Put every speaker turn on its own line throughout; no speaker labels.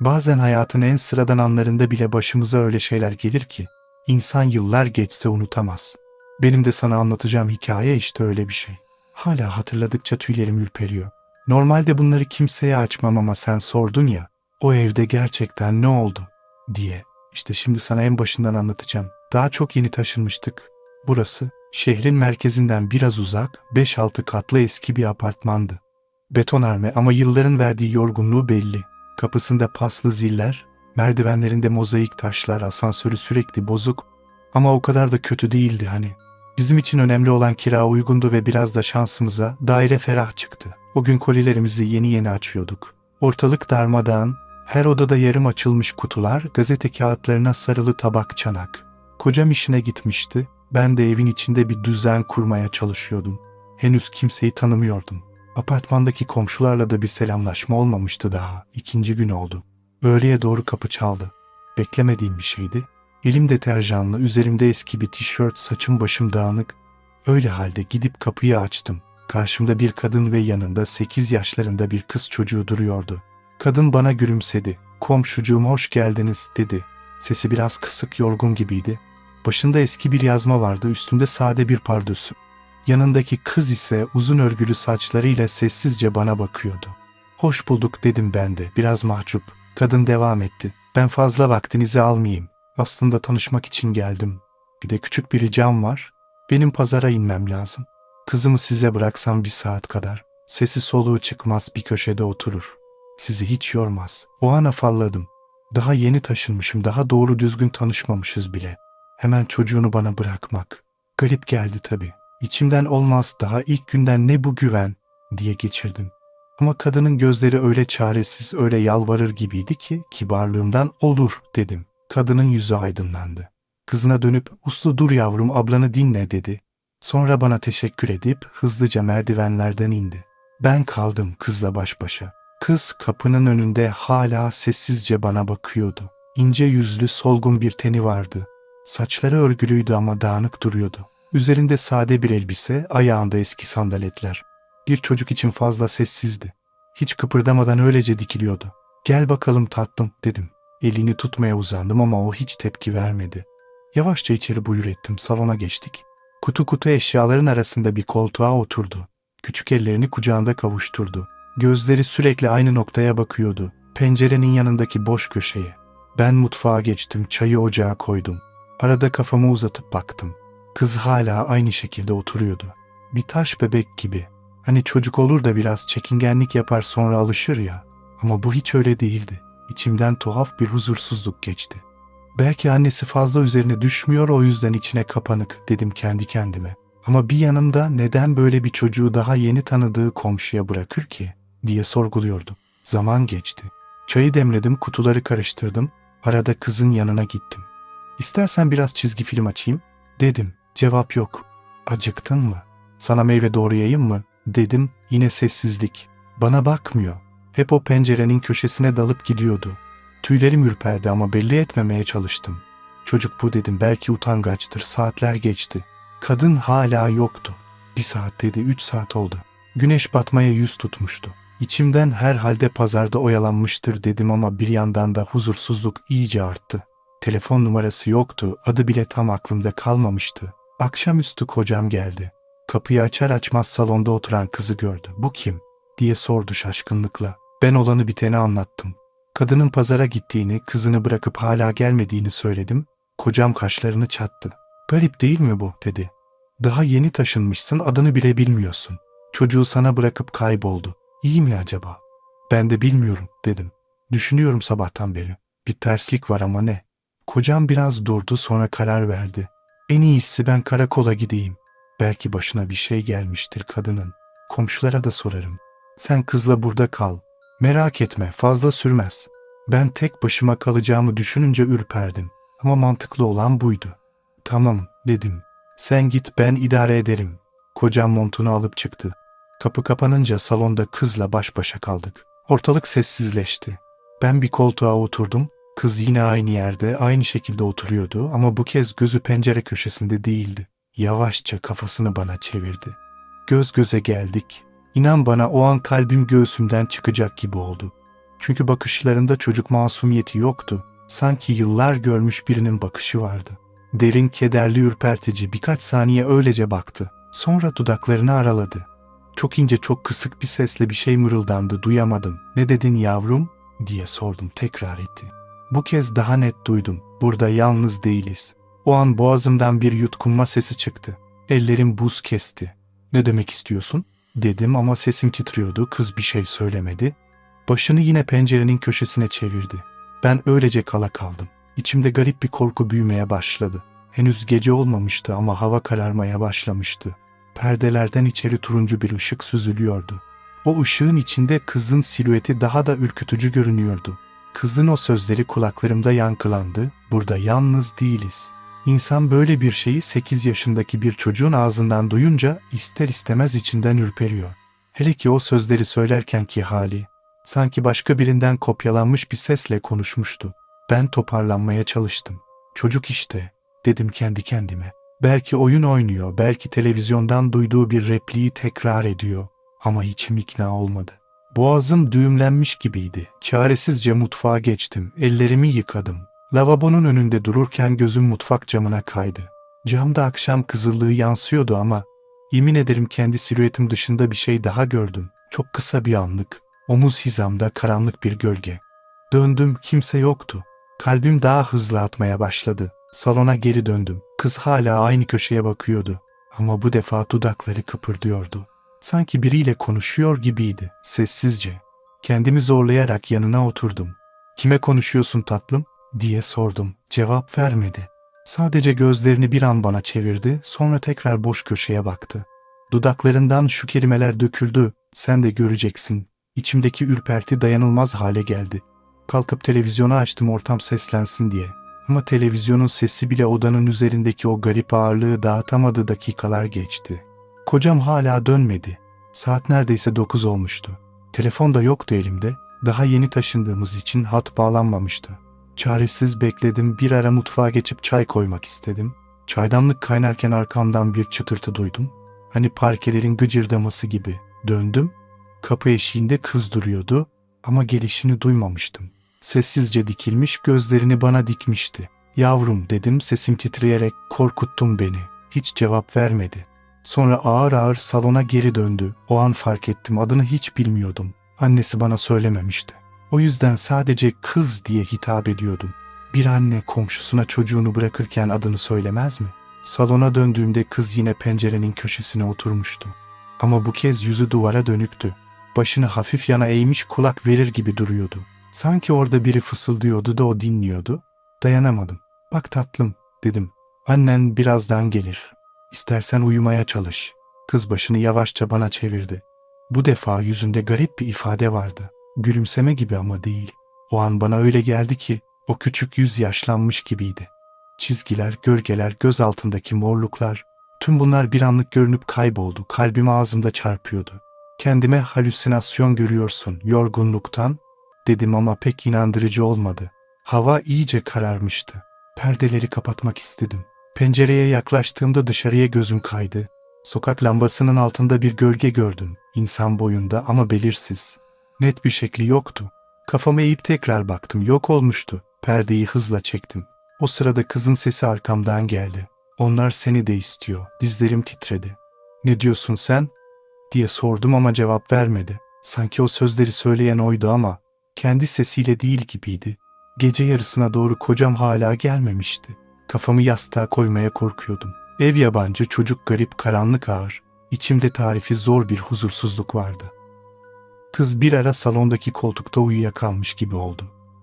Bazen hayatın en sıradan anlarında bile başımıza öyle şeyler gelir ki insan yıllar geçse unutamaz. Benim de sana anlatacağım hikaye işte öyle bir şey. Hala hatırladıkça tüylerim ürperiyor. Normalde bunları kimseye açmam ama sen sordun ya, o evde gerçekten ne oldu diye. İşte şimdi sana en başından anlatacağım. Daha çok yeni taşınmıştık. Burası şehrin merkezinden biraz uzak, 5-6 katlı eski bir apartmandı. Betonarme ama yılların verdiği yorgunluğu belli. Kapısında paslı ziller, merdivenlerinde mozaik taşlar, asansörü sürekli bozuk ama o kadar da kötü değildi hani. Bizim için önemli olan kira uygundu ve biraz da şansımıza daire ferah çıktı. O gün kolilerimizi yeni yeni açıyorduk. Ortalık darmadağın, her odada yarım açılmış kutular, gazete kağıtlarına sarılı tabak çanak. Kocam işine gitmişti, ben de evin içinde bir düzen kurmaya çalışıyordum. Henüz kimseyi tanımıyordum. Apartmandaki komşularla da bir selamlaşma olmamıştı daha. İkinci gün oldu. Öğleye doğru kapı çaldı. Beklemediğim bir şeydi. Elim deterjanlı, üzerimde eski bir tişört, saçım başım dağınık. Öyle halde gidip kapıyı açtım. Karşımda bir kadın ve yanında 8 yaşlarında bir kız çocuğu duruyordu. Kadın bana gülümsedi. Komşucuğum hoş geldiniz dedi. Sesi biraz kısık yorgun gibiydi. Başında eski bir yazma vardı, üstünde sade bir pardösü. Yanındaki kız ise uzun örgülü saçlarıyla sessizce bana bakıyordu. Hoş bulduk dedim ben de, biraz mahcup. Kadın devam etti. Ben fazla vaktinizi almayayım. Aslında tanışmak için geldim. Bir de küçük bir ricam var. Benim pazara inmem lazım. Kızımı size bıraksam bir saat kadar. Sesi soluğu çıkmaz bir köşede oturur. Sizi hiç yormaz. O an afalladım. Daha yeni taşınmışım, daha doğru düzgün tanışmamışız bile. Hemen çocuğunu bana bırakmak. Garip geldi tabii. İçimden olmaz daha ilk günden ne bu güven diye geçirdim. Ama kadının gözleri öyle çaresiz, öyle yalvarır gibiydi ki kibarlığımdan olur dedim. Kadının yüzü aydınlandı. Kızına dönüp uslu dur yavrum ablanı dinle dedi. Sonra bana teşekkür edip hızlıca merdivenlerden indi. Ben kaldım kızla baş başa. Kız kapının önünde hala sessizce bana bakıyordu. İnce yüzlü solgun bir teni vardı. Saçları örgülüydü ama dağınık duruyordu. Üzerinde sade bir elbise, ayağında eski sandaletler. Bir çocuk için fazla sessizdi. Hiç kıpırdamadan öylece dikiliyordu. Gel bakalım tatlım dedim. Elini tutmaya uzandım ama o hiç tepki vermedi. Yavaşça içeri buyur ettim. Salona geçtik. Kutu kutu eşyaların arasında bir koltuğa oturdu. Küçük ellerini kucağında kavuşturdu. Gözleri sürekli aynı noktaya bakıyordu. Pencerenin yanındaki boş köşeye. Ben mutfağa geçtim, çayı ocağa koydum. Arada kafamı uzatıp baktım. Kız hala aynı şekilde oturuyordu. Bir taş bebek gibi. Hani çocuk olur da biraz çekingenlik yapar sonra alışır ya. Ama bu hiç öyle değildi. İçimden tuhaf bir huzursuzluk geçti. Belki annesi fazla üzerine düşmüyor o yüzden içine kapanık dedim kendi kendime. Ama bir yanımda neden böyle bir çocuğu daha yeni tanıdığı komşuya bırakır ki diye sorguluyordum. Zaman geçti. Çayı demledim, kutuları karıştırdım. Arada kızın yanına gittim. İstersen biraz çizgi film açayım dedim. Cevap yok. Acıktın mı? Sana meyve doğrayayım mı? Dedim. Yine sessizlik. Bana bakmıyor. Hep o pencerenin köşesine dalıp gidiyordu. Tüylerim ürperdi ama belli etmemeye çalıştım. Çocuk bu dedim belki utangaçtır. Saatler geçti. Kadın hala yoktu. Bir saat dedi, üç saat oldu. Güneş batmaya yüz tutmuştu. İçimden herhalde pazarda oyalanmıştır dedim ama bir yandan da huzursuzluk iyice arttı. Telefon numarası yoktu, adı bile tam aklımda kalmamıştı. Akşamüstü kocam geldi. Kapıyı açar açmaz salonda oturan kızı gördü. Bu kim? diye sordu şaşkınlıkla. Ben olanı biteni anlattım. Kadının pazara gittiğini, kızını bırakıp hala gelmediğini söyledim. Kocam kaşlarını çattı. Garip değil mi bu? dedi. Daha yeni taşınmışsın, adını bile bilmiyorsun. Çocuğu sana bırakıp kayboldu. İyi mi acaba? Ben de bilmiyorum dedim. Düşünüyorum sabahtan beri. Bir terslik var ama ne? Kocam biraz durdu sonra karar verdi. En iyisi ben karakola gideyim. Belki başına bir şey gelmiştir kadının. Komşulara da sorarım. Sen kızla burada kal. Merak etme fazla sürmez. Ben tek başıma kalacağımı düşününce ürperdim. Ama mantıklı olan buydu. Tamam dedim. Sen git ben idare ederim. Kocam montunu alıp çıktı. Kapı kapanınca salonda kızla baş başa kaldık. Ortalık sessizleşti. Ben bir koltuğa oturdum. Kız yine aynı yerde, aynı şekilde oturuyordu ama bu kez gözü pencere köşesinde değildi. Yavaşça kafasını bana çevirdi. Göz göze geldik. İnan bana o an kalbim göğsümden çıkacak gibi oldu. Çünkü bakışlarında çocuk masumiyeti yoktu. Sanki yıllar görmüş birinin bakışı vardı. Derin, kederli, ürpertici birkaç saniye öylece baktı. Sonra dudaklarını araladı. Çok ince, çok kısık bir sesle bir şey mırıldandı, duyamadım. Ne dedin yavrum? diye sordum, tekrar etti. Bu kez daha net duydum. Burada yalnız değiliz. O an boğazımdan bir yutkunma sesi çıktı. Ellerim buz kesti. Ne demek istiyorsun? Dedim ama sesim titriyordu. Kız bir şey söylemedi. Başını yine pencerenin köşesine çevirdi. Ben öylece kala kaldım. İçimde garip bir korku büyümeye başladı. Henüz gece olmamıştı ama hava kararmaya başlamıştı. Perdelerden içeri turuncu bir ışık süzülüyordu. O ışığın içinde kızın silüeti daha da ürkütücü görünüyordu. Kızın o sözleri kulaklarımda yankılandı. Burada yalnız değiliz. İnsan böyle bir şeyi 8 yaşındaki bir çocuğun ağzından duyunca ister istemez içinden ürperiyor. Hele ki o sözleri söylerkenki hali. Sanki başka birinden kopyalanmış bir sesle konuşmuştu. Ben toparlanmaya çalıştım. Çocuk işte, dedim kendi kendime. Belki oyun oynuyor, belki televizyondan duyduğu bir repliği tekrar ediyor. Ama içim ikna olmadı. Boğazım düğümlenmiş gibiydi. Çaresizce mutfağa geçtim. Ellerimi yıkadım. Lavabonun önünde dururken gözüm mutfak camına kaydı. Camda akşam kızıllığı yansıyordu ama yemin ederim kendi silüetim dışında bir şey daha gördüm. Çok kısa bir anlık. Omuz hizamda karanlık bir gölge. Döndüm kimse yoktu. Kalbim daha hızlı atmaya başladı. Salona geri döndüm. Kız hala aynı köşeye bakıyordu. Ama bu defa dudakları kıpırdıyordu. Sanki biriyle konuşuyor gibiydi, sessizce. Kendimi zorlayarak yanına oturdum. Kime konuşuyorsun tatlım? diye sordum. Cevap vermedi. Sadece gözlerini bir an bana çevirdi, sonra tekrar boş köşeye baktı. Dudaklarından şu kelimeler döküldü. Sen de göreceksin. İçimdeki ürperti dayanılmaz hale geldi. Kalkıp televizyonu açtım ortam seslensin diye. Ama televizyonun sesi bile odanın üzerindeki o garip ağırlığı dağıtamadığı dakikalar geçti. Kocam hala dönmedi. Saat neredeyse dokuz olmuştu. Telefon da yoktu elimde. Daha yeni taşındığımız için hat bağlanmamıştı. Çaresiz bekledim. Bir ara mutfağa geçip çay koymak istedim. Çaydanlık kaynarken arkamdan bir çıtırtı duydum. Hani parkelerin gıcırdaması gibi. Döndüm. Kapı eşiğinde kız duruyordu ama gelişini duymamıştım. Sessizce dikilmiş gözlerini bana dikmişti. Yavrum dedim sesim titreyerek korkuttun beni. Hiç cevap vermedi. Sonra ağır ağır salona geri döndü. O an fark ettim adını hiç bilmiyordum. Annesi bana söylememişti. O yüzden sadece kız diye hitap ediyordum. Bir anne komşusuna çocuğunu bırakırken adını söylemez mi? Salona döndüğümde kız yine pencerenin köşesine oturmuştu. Ama bu kez yüzü duvara dönüktü. Başını hafif yana eğmiş kulak verir gibi duruyordu. Sanki orada biri fısıldıyordu da o dinliyordu. Dayanamadım. Bak tatlım dedim. Annen birazdan gelir. İstersen uyumaya çalış. Kız başını yavaşça bana çevirdi. Bu defa yüzünde garip bir ifade vardı. Gülümseme gibi ama değil. O an bana öyle geldi ki o küçük yüz yaşlanmış gibiydi. Çizgiler, gölgeler, göz altındaki morluklar, tüm bunlar bir anlık görünüp kayboldu. Kalbim ağzımda çarpıyordu. Kendime halüsinasyon görüyorsun yorgunluktan dedim ama pek inandırıcı olmadı. Hava iyice kararmıştı. Perdeleri kapatmak istedim. Pencereye yaklaştığımda dışarıya gözüm kaydı. Sokak lambasının altında bir gölge gördüm. İnsan boyunda ama belirsiz. Net bir şekli yoktu. Kafamı eğip tekrar baktım. Yok olmuştu. Perdeyi hızla çektim. O sırada kızın sesi arkamdan geldi. Onlar seni de istiyor. Dizlerim titredi. Ne diyorsun sen? diye sordum ama cevap vermedi. Sanki o sözleri söyleyen oydu ama kendi sesiyle değil gibiydi. Gece yarısına doğru kocam hala gelmemişti. Kafamı yastığa koymaya korkuyordum. Ev yabancı, çocuk garip, karanlık ağır. İçimde tarifi zor bir huzursuzluk vardı. Kız bir ara salondaki koltukta uyuyakalmış gibi oldu.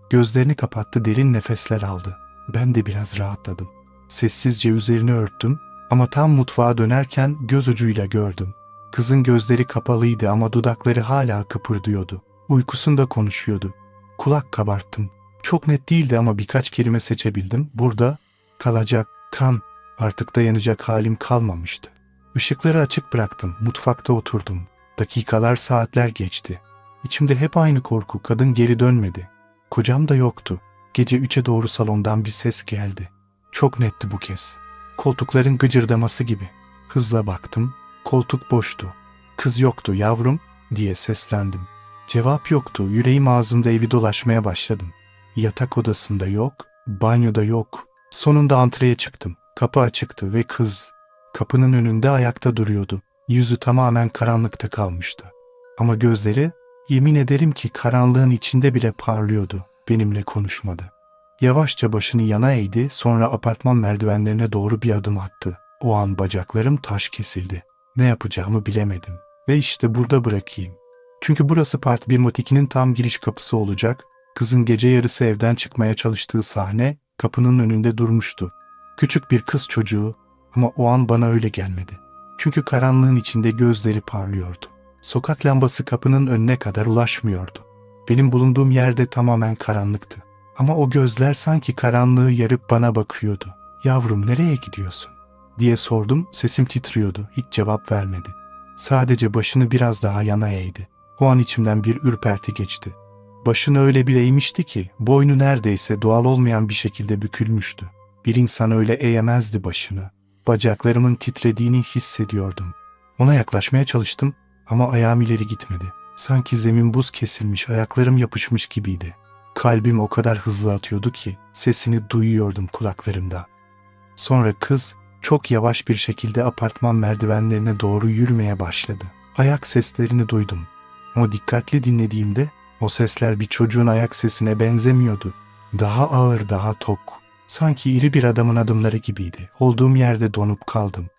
Gözlerini kapattı, derin nefesler aldı. Ben de biraz rahatladım. Sessizce üzerini örttüm ama tam mutfağa dönerken göz ucuyla gördüm. Kızın gözleri kapalıydı ama dudakları hala kıpırdıyordu. Uykusunda konuşuyordu. Kulak kabarttım. Çok net değildi ama birkaç kelime seçebildim. Burada kalacak, kan, artık dayanacak halim kalmamıştı. Işıkları açık bıraktım, mutfakta oturdum. Dakikalar, saatler geçti. İçimde hep aynı korku, kadın geri dönmedi. Kocam da yoktu. Gece üçe doğru salondan bir ses geldi. Çok netti bu kez. Koltukların gıcırdaması gibi. Hızla baktım, koltuk boştu. Kız yoktu yavrum diye seslendim. Cevap yoktu. Yüreğim ağzımda evi dolaşmaya başladım. Yatak odasında yok, banyoda yok. Sonunda antreye çıktım. Kapı açıktı ve kız kapının önünde ayakta duruyordu. Yüzü tamamen karanlıkta kalmıştı. Ama gözleri yemin ederim ki karanlığın içinde bile parlıyordu. Benimle konuşmadı. Yavaşça başını yana eğdi, sonra apartman merdivenlerine doğru bir adım attı. O an bacaklarım taş kesildi. Ne yapacağımı bilemedim. Ve işte burada bırakayım. Çünkü burası Part 1 Mod 2'nin tam giriş kapısı olacak. Kızın gece yarısı evden çıkmaya çalıştığı sahne kapının önünde durmuştu. Küçük bir kız çocuğu ama o an bana öyle gelmedi. Çünkü karanlığın içinde gözleri parlıyordu. Sokak lambası kapının önüne kadar ulaşmıyordu. Benim bulunduğum yerde tamamen karanlıktı. Ama o gözler sanki karanlığı yarıp bana bakıyordu. Yavrum nereye gidiyorsun? diye sordum, sesim titriyordu. Hiç cevap vermedi. Sadece başını biraz daha yana eğdi. O an içimden bir ürperti geçti. Başını öyle bir eğmişti ki boynu neredeyse doğal olmayan bir şekilde bükülmüştü. Bir insan öyle eğemezdi başını. Bacaklarımın titrediğini hissediyordum. Ona yaklaşmaya çalıştım ama ayağım ileri gitmedi. Sanki zemin buz kesilmiş, ayaklarım yapışmış gibiydi. Kalbim o kadar hızlı atıyordu ki sesini duyuyordum kulaklarımda. Sonra kız çok yavaş bir şekilde apartman merdivenlerine doğru yürümeye başladı. Ayak seslerini duydum. Ama dikkatli dinlediğimde o sesler bir çocuğun ayak sesine benzemiyordu. Daha ağır, daha tok. Sanki iri bir adamın adımları gibiydi. Olduğum yerde donup kaldım.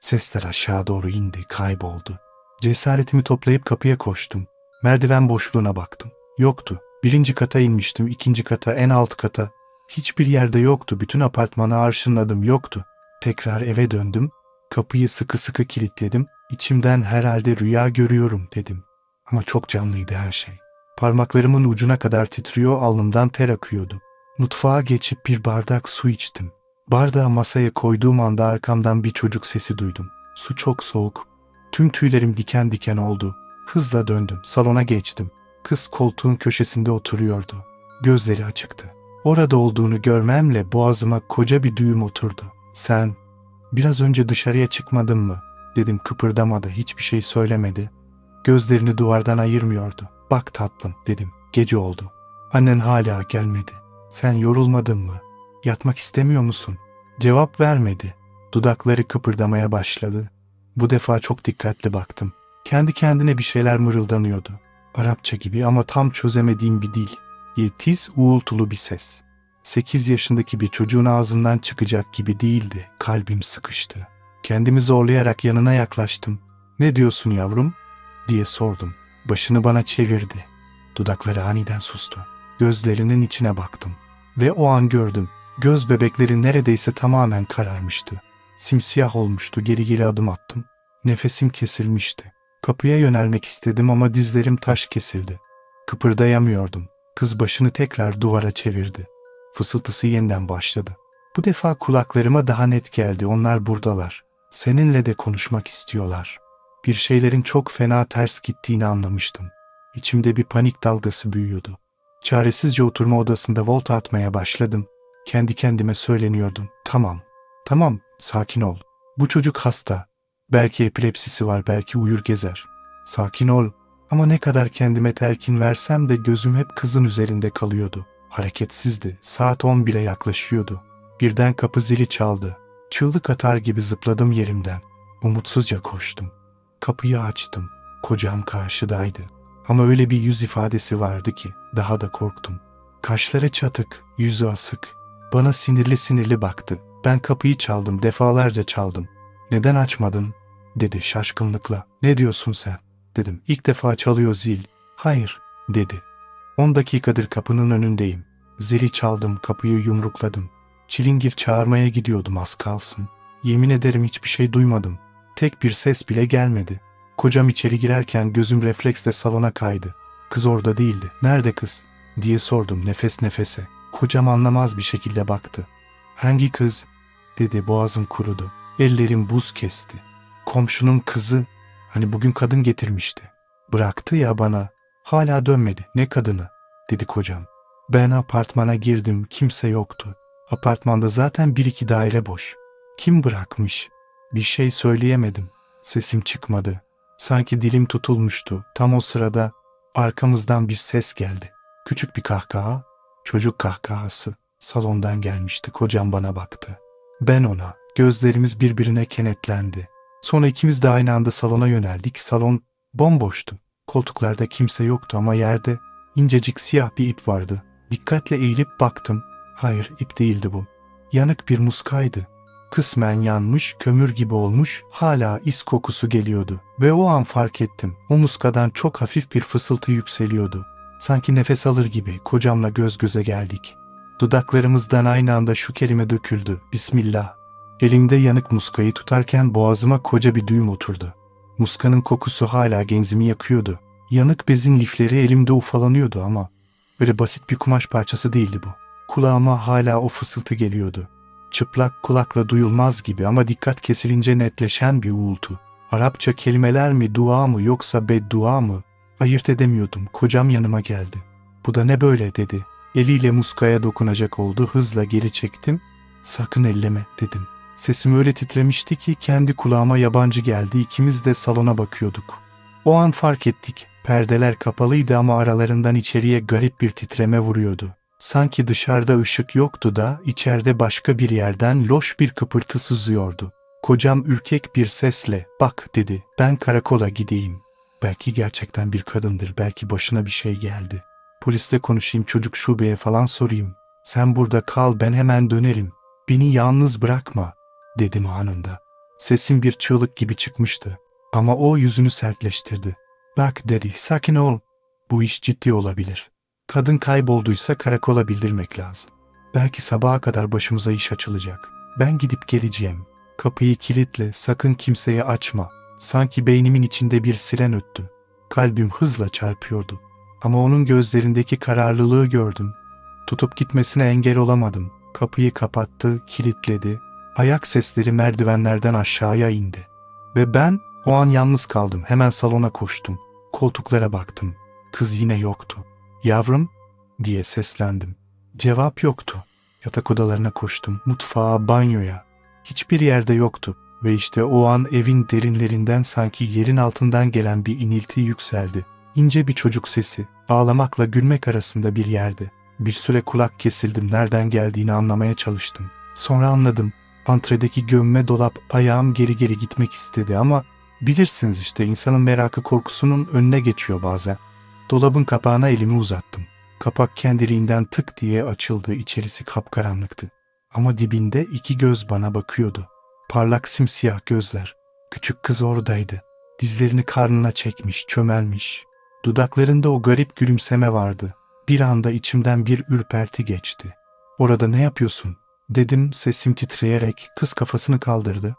Sesler aşağı doğru indi, kayboldu. Cesaretimi toplayıp kapıya koştum. Merdiven boşluğuna baktım. Yoktu. Birinci kata inmiştim, ikinci kata, en alt kata. Hiçbir yerde yoktu. Bütün apartmanı arşınladım, yoktu. Tekrar eve döndüm. Kapıyı sıkı sıkı kilitledim. İçimden herhalde rüya görüyorum dedim. Ama çok canlıydı her şey. Parmaklarımın ucuna kadar titriyor, alnımdan ter akıyordu. Mutfağa geçip bir bardak su içtim. Bardağı masaya koyduğum anda arkamdan bir çocuk sesi duydum. Su çok soğuk. Tüm tüylerim diken diken oldu. Hızla döndüm, salona geçtim. Kız koltuğun köşesinde oturuyordu. Gözleri açıktı. Orada olduğunu görmemle boğazıma koca bir düğüm oturdu. Sen biraz önce dışarıya çıkmadın mı? Dedim kıpırdamadı, hiçbir şey söylemedi. Gözlerini duvardan ayırmıyordu. Bak tatlım dedim. Gece oldu. Annen hala gelmedi. Sen yorulmadın mı? Yatmak istemiyor musun? Cevap vermedi. Dudakları kıpırdamaya başladı. Bu defa çok dikkatli baktım. Kendi kendine bir şeyler mırıldanıyordu. Arapça gibi ama tam çözemediğim bir dil. Yetiz, uğultulu bir ses. Sekiz yaşındaki bir çocuğun ağzından çıkacak gibi değildi. Kalbim sıkıştı. Kendimi zorlayarak yanına yaklaştım. Ne diyorsun yavrum? diye sordum. Başını bana çevirdi. Dudakları aniden sustu. Gözlerinin içine baktım. Ve o an gördüm. Göz bebekleri neredeyse tamamen kararmıştı. Simsiyah olmuştu. Geri geri adım attım. Nefesim kesilmişti. Kapıya yönelmek istedim ama dizlerim taş kesildi. Kıpırdayamıyordum. Kız başını tekrar duvara çevirdi. Fısıltısı yeniden başladı. Bu defa kulaklarıma daha net geldi. Onlar buradalar. Seninle de konuşmak istiyorlar. Bir şeylerin çok fena ters gittiğini anlamıştım. İçimde bir panik dalgası büyüyordu. Çaresizce oturma odasında volta atmaya başladım. Kendi kendime söyleniyordum. Tamam, tamam, sakin ol. Bu çocuk hasta. Belki epilepsisi var, belki uyur gezer. Sakin ol. Ama ne kadar kendime telkin versem de gözüm hep kızın üzerinde kalıyordu. Hareketsizdi. Saat 10 bile yaklaşıyordu. Birden kapı zili çaldı. Çığlık atar gibi zıpladım yerimden. Umutsuzca koştum. Kapıyı açtım. Kocam karşıdaydı. Ama öyle bir yüz ifadesi vardı ki daha da korktum. Kaşları çatık, yüzü asık. Bana sinirli sinirli baktı. Ben kapıyı çaldım, defalarca çaldım. Neden açmadın? dedi şaşkınlıkla. Ne diyorsun sen? Dedim. İlk defa çalıyor zil. Hayır, dedi. On dakikadır kapının önündeyim. Zili çaldım, kapıyı yumrukladım. Çilingir çağırmaya gidiyordum az kalsın. Yemin ederim hiçbir şey duymadım. Tek bir ses bile gelmedi. Kocam içeri girerken gözüm refleksle salona kaydı. Kız orada değildi. Nerede kız? diye sordum nefes nefese. Kocam anlamaz bir şekilde baktı. Hangi kız? dedi boğazım kurudu. Ellerim buz kesti. Komşunun kızı. Hani bugün kadın getirmişti. Bıraktı ya bana. Hala dönmedi. Ne kadını? dedi kocam. Ben apartmana girdim. Kimse yoktu. Apartmanda zaten bir iki daire boş. Kim bırakmış? Bir şey söyleyemedim. Sesim çıkmadı. Sanki dilim tutulmuştu. Tam o sırada Arkamızdan bir ses geldi. Küçük bir kahkaha, çocuk kahkahası. Salondan gelmişti. Kocam bana baktı. Ben ona. Gözlerimiz birbirine kenetlendi. Sonra ikimiz de aynı anda salona yöneldik. Salon bomboştu. Koltuklarda kimse yoktu ama yerde incecik siyah bir ip vardı. Dikkatle eğilip baktım. Hayır, ip değildi bu. Yanık bir muskaydı. Kısmen yanmış, kömür gibi olmuş, hala is kokusu geliyordu. Ve o an fark ettim. O muskadan çok hafif bir fısıltı yükseliyordu. Sanki nefes alır gibi kocamla göz göze geldik. Dudaklarımızdan aynı anda şu kelime döküldü. Bismillah. Elimde yanık muskayı tutarken boğazıma koca bir düğüm oturdu. Muskanın kokusu hala genzimi yakıyordu. Yanık bezin lifleri elimde ufalanıyordu ama öyle basit bir kumaş parçası değildi bu. Kulağıma hala o fısıltı geliyordu. Çıplak kulakla duyulmaz gibi ama dikkat kesilince netleşen bir uğultu. Arapça kelimeler mi, dua mı yoksa beddua mı? Ayırt edemiyordum. Kocam yanıma geldi. Bu da ne böyle dedi. Eliyle muskaya dokunacak oldu. Hızla geri çektim. Sakın elleme dedim. Sesim öyle titremişti ki kendi kulağıma yabancı geldi. İkimiz de salona bakıyorduk. O an fark ettik. Perdeler kapalıydı ama aralarından içeriye garip bir titreme vuruyordu. Sanki dışarıda ışık yoktu da içeride başka bir yerden loş bir kıpırtı sızıyordu. Kocam ürkek bir sesle bak dedi ben karakola gideyim. Belki gerçekten bir kadındır belki başına bir şey geldi. Polisle konuşayım çocuk şubeye falan sorayım. Sen burada kal ben hemen dönerim. Beni yalnız bırakma dedim anında. Sesim bir çığlık gibi çıkmıştı. Ama o yüzünü sertleştirdi. Bak dedi sakin ol. Bu iş ciddi olabilir. Kadın kaybolduysa karakola bildirmek lazım. Belki sabaha kadar başımıza iş açılacak. Ben gidip geleceğim. Kapıyı kilitle, sakın kimseye açma. Sanki beynimin içinde bir siren öttü. Kalbim hızla çarpıyordu. Ama onun gözlerindeki kararlılığı gördüm. Tutup gitmesine engel olamadım. Kapıyı kapattı, kilitledi. Ayak sesleri merdivenlerden aşağıya indi. Ve ben o an yalnız kaldım. Hemen salona koştum. Koltuklara baktım. Kız yine yoktu. Yavrum diye seslendim. Cevap yoktu. Yatak odalarına koştum. Mutfağa, banyoya. Hiçbir yerde yoktu. Ve işte o an evin derinlerinden sanki yerin altından gelen bir inilti yükseldi. İnce bir çocuk sesi, ağlamakla gülmek arasında bir yerde. Bir süre kulak kesildim, nereden geldiğini anlamaya çalıştım. Sonra anladım. Antredeki gömme dolap ayağım geri geri gitmek istedi ama bilirsiniz işte insanın merakı korkusunun önüne geçiyor bazen. Dolabın kapağına elimi uzattım. Kapak kendiliğinden tık diye açıldı, içerisi kapkaranlıktı. Ama dibinde iki göz bana bakıyordu. Parlak simsiyah gözler. Küçük kız oradaydı. Dizlerini karnına çekmiş, çömelmiş. Dudaklarında o garip gülümseme vardı. Bir anda içimden bir ürperti geçti. Orada ne yapıyorsun? Dedim sesim titreyerek kız kafasını kaldırdı.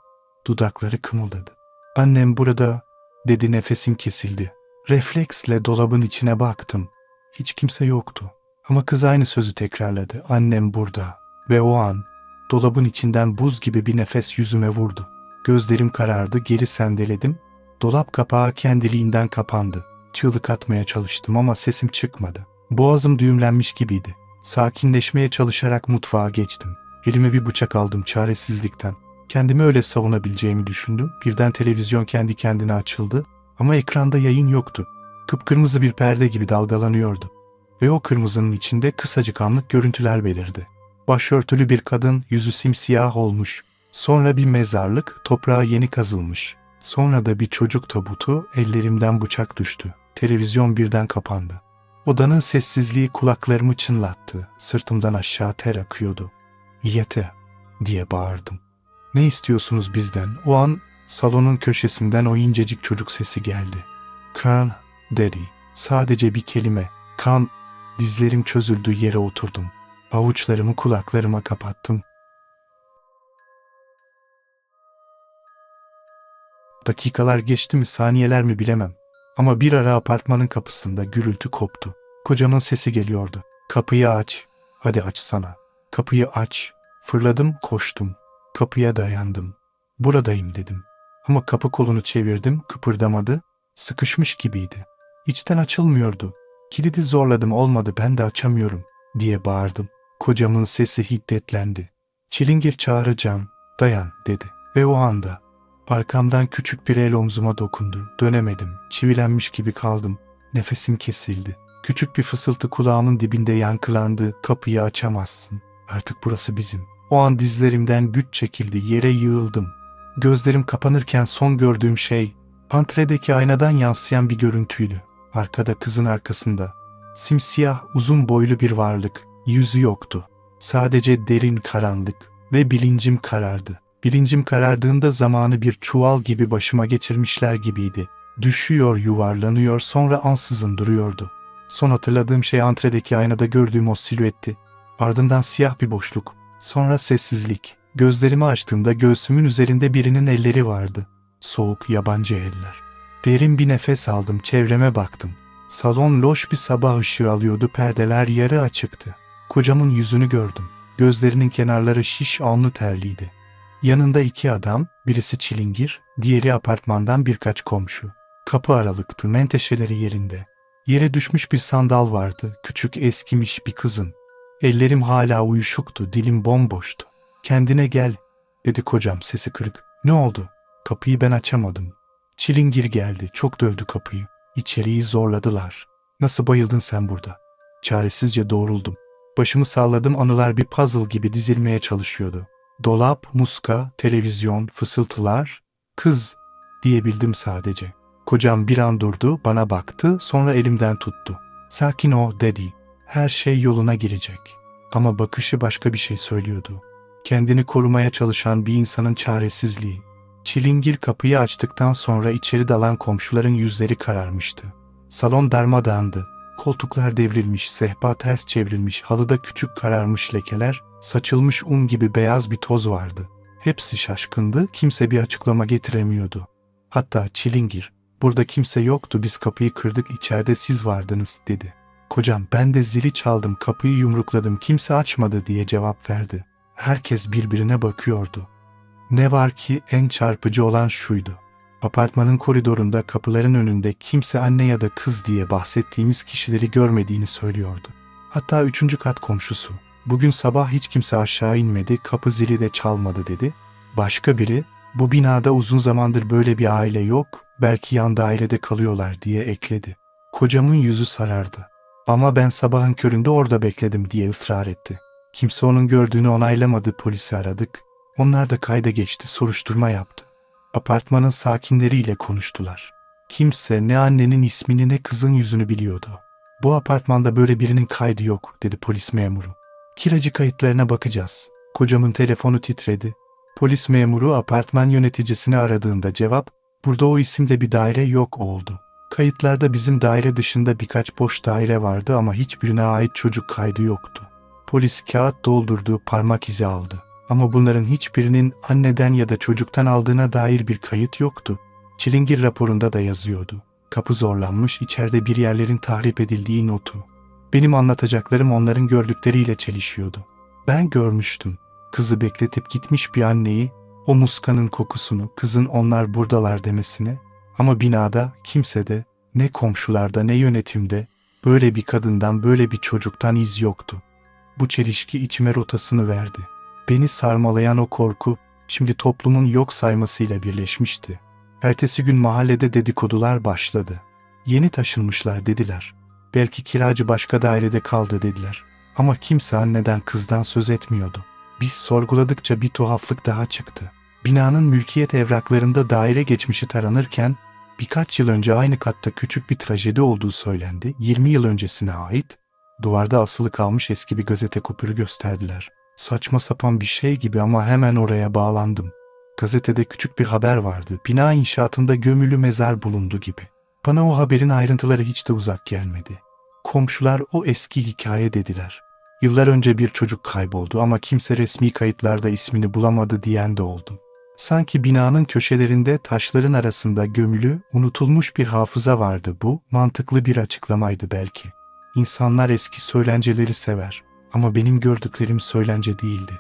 Dudakları kımıldadı. Annem burada dedi nefesim kesildi. Refleksle dolabın içine baktım. Hiç kimse yoktu. Ama kız aynı sözü tekrarladı. Annem burada. Ve o an dolabın içinden buz gibi bir nefes yüzüme vurdu. Gözlerim karardı, geri sendeledim. Dolap kapağı kendiliğinden kapandı. Çığlık atmaya çalıştım ama sesim çıkmadı. Boğazım düğümlenmiş gibiydi. Sakinleşmeye çalışarak mutfağa geçtim. Elime bir bıçak aldım çaresizlikten. Kendimi öyle savunabileceğimi düşündüm. Birden televizyon kendi kendine açıldı ama ekranda yayın yoktu. Kıpkırmızı bir perde gibi dalgalanıyordu. Ve o kırmızının içinde kısacık anlık görüntüler belirdi. Başörtülü bir kadın, yüzü simsiyah olmuş. Sonra bir mezarlık, toprağa yeni kazılmış. Sonra da bir çocuk tabutu, ellerimden bıçak düştü. Televizyon birden kapandı. Odanın sessizliği kulaklarımı çınlattı. Sırtımdan aşağı ter akıyordu. Yete diye bağırdım. Ne istiyorsunuz bizden? O an salonun köşesinden o incecik çocuk sesi geldi. Kan dedi. Sadece bir kelime. Kan. Dizlerim çözüldü yere oturdum. Avuçlarımı kulaklarıma kapattım. Dakikalar geçti mi saniyeler mi bilemem. Ama bir ara apartmanın kapısında gürültü koptu. Kocamın sesi geliyordu. Kapıyı aç. Hadi açsana. Kapıyı aç. Fırladım koştum. Kapıya dayandım. Buradayım dedim. Ama kapı kolunu çevirdim kıpırdamadı. Sıkışmış gibiydi. İçten açılmıyordu. Kilidi zorladım olmadı ben de açamıyorum diye bağırdım. Kocamın sesi hiddetlendi. Çilingir çağıracağım. Dayan dedi. Ve o anda arkamdan küçük bir el omzuma dokundu. Dönemedim. Çivilenmiş gibi kaldım. Nefesim kesildi. Küçük bir fısıltı kulağımın dibinde yankılandı. Kapıyı açamazsın. Artık burası bizim. O an dizlerimden güç çekildi. Yere yığıldım. Gözlerim kapanırken son gördüğüm şey antredeki aynadan yansıyan bir görüntüydü. Arkada kızın arkasında. Simsiyah, uzun boylu bir varlık. Yüzü yoktu. Sadece derin karanlık ve bilincim karardı. Bilincim karardığında zamanı bir çuval gibi başıma geçirmişler gibiydi. Düşüyor, yuvarlanıyor, sonra ansızın duruyordu. Son hatırladığım şey antredeki aynada gördüğüm o silüetti. Ardından siyah bir boşluk. Sonra sessizlik. Gözlerimi açtığımda göğsümün üzerinde birinin elleri vardı. Soğuk, yabancı eller. Derin bir nefes aldım, çevreme baktım. Salon loş bir sabah ışığı alıyordu, perdeler yarı açıktı. Kocamın yüzünü gördüm. Gözlerinin kenarları şiş alnı terliydi. Yanında iki adam, birisi çilingir, diğeri apartmandan birkaç komşu. Kapı aralıktı, menteşeleri yerinde. Yere düşmüş bir sandal vardı, küçük eskimiş bir kızın. Ellerim hala uyuşuktu, dilim bomboştu. Kendine gel, dedi kocam sesi kırık. Ne oldu? Kapıyı ben açamadım. Çilingir geldi, çok dövdü kapıyı. İçeriği zorladılar. Nasıl bayıldın sen burada? Çaresizce doğruldum. Başımı salladım anılar bir puzzle gibi dizilmeye çalışıyordu. Dolap, muska, televizyon, fısıltılar, kız diyebildim sadece. Kocam bir an durdu, bana baktı, sonra elimden tuttu. Sakin ol dedi. Her şey yoluna girecek. Ama bakışı başka bir şey söylüyordu. Kendini korumaya çalışan bir insanın çaresizliği. Çilingir kapıyı açtıktan sonra içeri dalan komşuların yüzleri kararmıştı. Salon darmadağındı. Koltuklar devrilmiş, sehpa ters çevrilmiş, halıda küçük kararmış lekeler, saçılmış un gibi beyaz bir toz vardı. Hepsi şaşkındı, kimse bir açıklama getiremiyordu. Hatta Çilingir, burada kimse yoktu, biz kapıyı kırdık, içeride siz vardınız, dedi. Kocam, ben de zili çaldım, kapıyı yumrukladım, kimse açmadı diye cevap verdi. Herkes birbirine bakıyordu. Ne var ki en çarpıcı olan şuydu. Apartmanın koridorunda kapıların önünde kimse anne ya da kız diye bahsettiğimiz kişileri görmediğini söylüyordu. Hatta üçüncü kat komşusu. Bugün sabah hiç kimse aşağı inmedi, kapı zili de çalmadı dedi. Başka biri, bu binada uzun zamandır böyle bir aile yok, belki yan dairede kalıyorlar diye ekledi. Kocamın yüzü sarardı. Ama ben sabahın köründe orada bekledim diye ısrar etti. Kimse onun gördüğünü onaylamadı, polisi aradık. Onlar da kayda geçti, soruşturma yaptı. Apartmanın sakinleriyle konuştular. Kimse ne annenin ismini ne kızın yüzünü biliyordu. Bu apartmanda böyle birinin kaydı yok, dedi polis memuru. Kiracı kayıtlarına bakacağız. Kocamın telefonu titredi. Polis memuru apartman yöneticisini aradığında cevap, burada o isimde bir daire yok oldu. Kayıtlarda bizim daire dışında birkaç boş daire vardı ama hiçbirine ait çocuk kaydı yoktu. Polis kağıt doldurduğu parmak izi aldı. Ama bunların hiçbirinin anneden ya da çocuktan aldığına dair bir kayıt yoktu. Çilingir raporunda da yazıyordu. Kapı zorlanmış, içeride bir yerlerin tahrip edildiği notu. Benim anlatacaklarım onların gördükleriyle çelişiyordu. Ben görmüştüm. Kızı bekletip gitmiş bir anneyi, o muskanın kokusunu, kızın onlar buradalar demesine. Ama binada, kimsede, ne komşularda ne yönetimde böyle bir kadından böyle bir çocuktan iz yoktu. Bu çelişki içime rotasını verdi. Beni sarmalayan o korku şimdi toplumun yok saymasıyla birleşmişti. Ertesi gün mahallede dedikodular başladı. Yeni taşınmışlar dediler. Belki kiracı başka dairede kaldı dediler. Ama kimse anneden kızdan söz etmiyordu. Biz sorguladıkça bir tuhaflık daha çıktı. Binanın mülkiyet evraklarında daire geçmişi taranırken birkaç yıl önce aynı katta küçük bir trajedi olduğu söylendi. 20 yıl öncesine ait duvarda asılı kalmış eski bir gazete kupürü gösterdiler. Saçma sapan bir şey gibi ama hemen oraya bağlandım. Gazetede küçük bir haber vardı. Bina inşaatında gömülü mezar bulundu gibi. Bana o haberin ayrıntıları hiç de uzak gelmedi. Komşular o eski hikaye dediler. Yıllar önce bir çocuk kayboldu ama kimse resmi kayıtlarda ismini bulamadı diyen de oldu. Sanki binanın köşelerinde taşların arasında gömülü, unutulmuş bir hafıza vardı bu, mantıklı bir açıklamaydı belki. İnsanlar eski söylenceleri sever ama benim gördüklerim söylence değildi.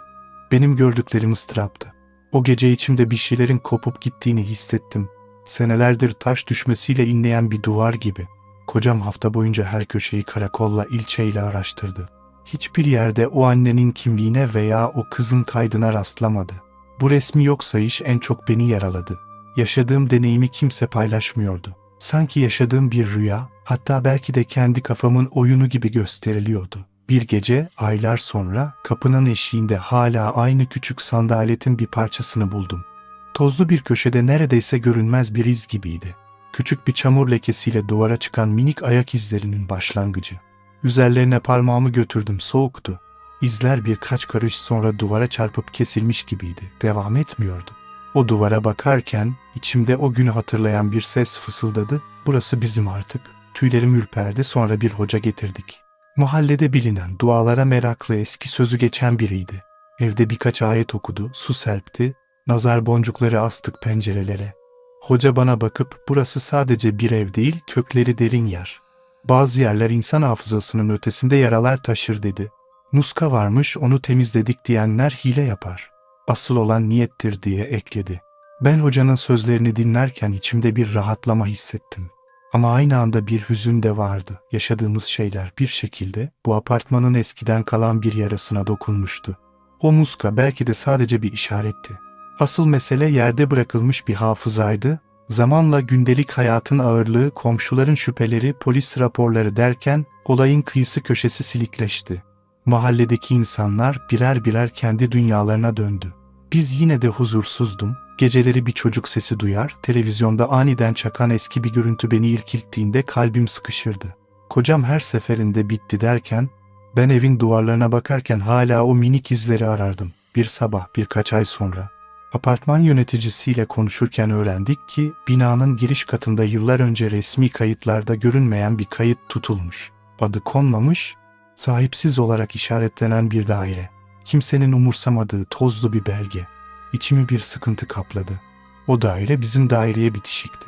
Benim gördüklerim ıstıraptı. O gece içimde bir şeylerin kopup gittiğini hissettim. Senelerdir taş düşmesiyle inleyen bir duvar gibi. Kocam hafta boyunca her köşeyi karakolla ilçeyle araştırdı. Hiçbir yerde o annenin kimliğine veya o kızın kaydına rastlamadı. Bu resmi yok sayış en çok beni yaraladı. Yaşadığım deneyimi kimse paylaşmıyordu. Sanki yaşadığım bir rüya, hatta belki de kendi kafamın oyunu gibi gösteriliyordu. Bir gece, aylar sonra, kapının eşiğinde hala aynı küçük sandaletin bir parçasını buldum. Tozlu bir köşede neredeyse görünmez bir iz gibiydi. Küçük bir çamur lekesiyle duvara çıkan minik ayak izlerinin başlangıcı. Üzerlerine parmağımı götürdüm, soğuktu. İzler birkaç karış sonra duvara çarpıp kesilmiş gibiydi. Devam etmiyordu. O duvara bakarken içimde o günü hatırlayan bir ses fısıldadı. Burası bizim artık. Tüylerim ürperdi sonra bir hoca getirdik. Mahallede bilinen, dualara meraklı eski sözü geçen biriydi. Evde birkaç ayet okudu, su serpti, nazar boncukları astık pencerelere. Hoca bana bakıp burası sadece bir ev değil, kökleri derin yer. Bazı yerler insan hafızasının ötesinde yaralar taşır dedi. Muska varmış onu temizledik diyenler hile yapar. Asıl olan niyettir diye ekledi. Ben hocanın sözlerini dinlerken içimde bir rahatlama hissettim. Ama aynı anda bir hüzün de vardı. Yaşadığımız şeyler bir şekilde bu apartmanın eskiden kalan bir yarasına dokunmuştu. O muska belki de sadece bir işaretti. Asıl mesele yerde bırakılmış bir hafızaydı. Zamanla gündelik hayatın ağırlığı, komşuların şüpheleri, polis raporları derken olayın kıyısı köşesi silikleşti. Mahalledeki insanlar birer birer kendi dünyalarına döndü. Biz yine de huzursuzdum. Geceleri bir çocuk sesi duyar, televizyonda aniden çakan eski bir görüntü beni irkilttiğinde kalbim sıkışırdı. Kocam her seferinde bitti derken, ben evin duvarlarına bakarken hala o minik izleri arardım. Bir sabah birkaç ay sonra. Apartman yöneticisiyle konuşurken öğrendik ki binanın giriş katında yıllar önce resmi kayıtlarda görünmeyen bir kayıt tutulmuş. Adı konmamış, sahipsiz olarak işaretlenen bir daire. Kimsenin umursamadığı tozlu bir belge. İçimi bir sıkıntı kapladı. O daire bizim daireye bitişikti.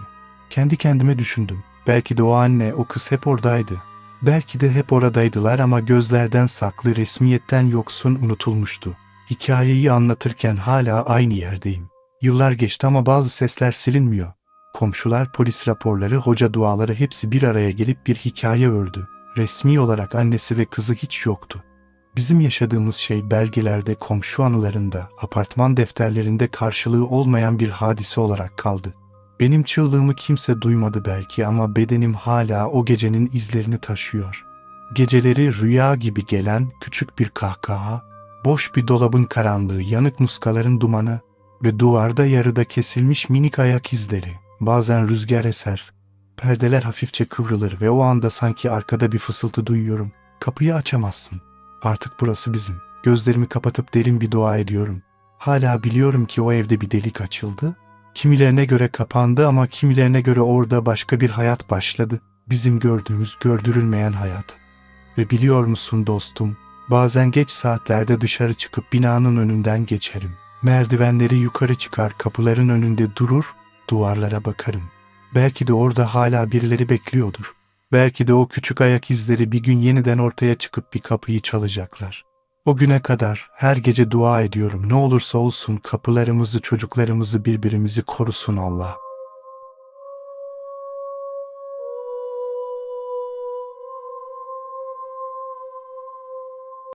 Kendi kendime düşündüm. Belki de o anne, o kız hep oradaydı. Belki de hep oradaydılar ama gözlerden saklı, resmiyetten yoksun unutulmuştu. Hikayeyi anlatırken hala aynı yerdeyim. Yıllar geçti ama bazı sesler silinmiyor. Komşular, polis raporları, hoca duaları hepsi bir araya gelip bir hikaye ördü. Resmi olarak annesi ve kızı hiç yoktu. Bizim yaşadığımız şey belgelerde, komşu anılarında, apartman defterlerinde karşılığı olmayan bir hadise olarak kaldı. Benim çığlığımı kimse duymadı belki ama bedenim hala o gecenin izlerini taşıyor. Geceleri rüya gibi gelen küçük bir kahkaha, boş bir dolabın karanlığı, yanık muskaların dumanı ve duvarda yarıda kesilmiş minik ayak izleri. Bazen rüzgar eser, perdeler hafifçe kıvrılır ve o anda sanki arkada bir fısıltı duyuyorum. Kapıyı açamazsın. Artık burası bizim. Gözlerimi kapatıp derin bir dua ediyorum. Hala biliyorum ki o evde bir delik açıldı. Kimilerine göre kapandı ama kimilerine göre orada başka bir hayat başladı. Bizim gördüğümüz gördürülmeyen hayat. Ve biliyor musun dostum, bazen geç saatlerde dışarı çıkıp binanın önünden geçerim. Merdivenleri yukarı çıkar, kapıların önünde durur, duvarlara bakarım. Belki de orada hala birileri bekliyordur. Belki de o küçük ayak izleri bir gün yeniden ortaya çıkıp bir kapıyı çalacaklar. O güne kadar her gece dua ediyorum. Ne olursa olsun kapılarımızı, çocuklarımızı, birbirimizi korusun Allah.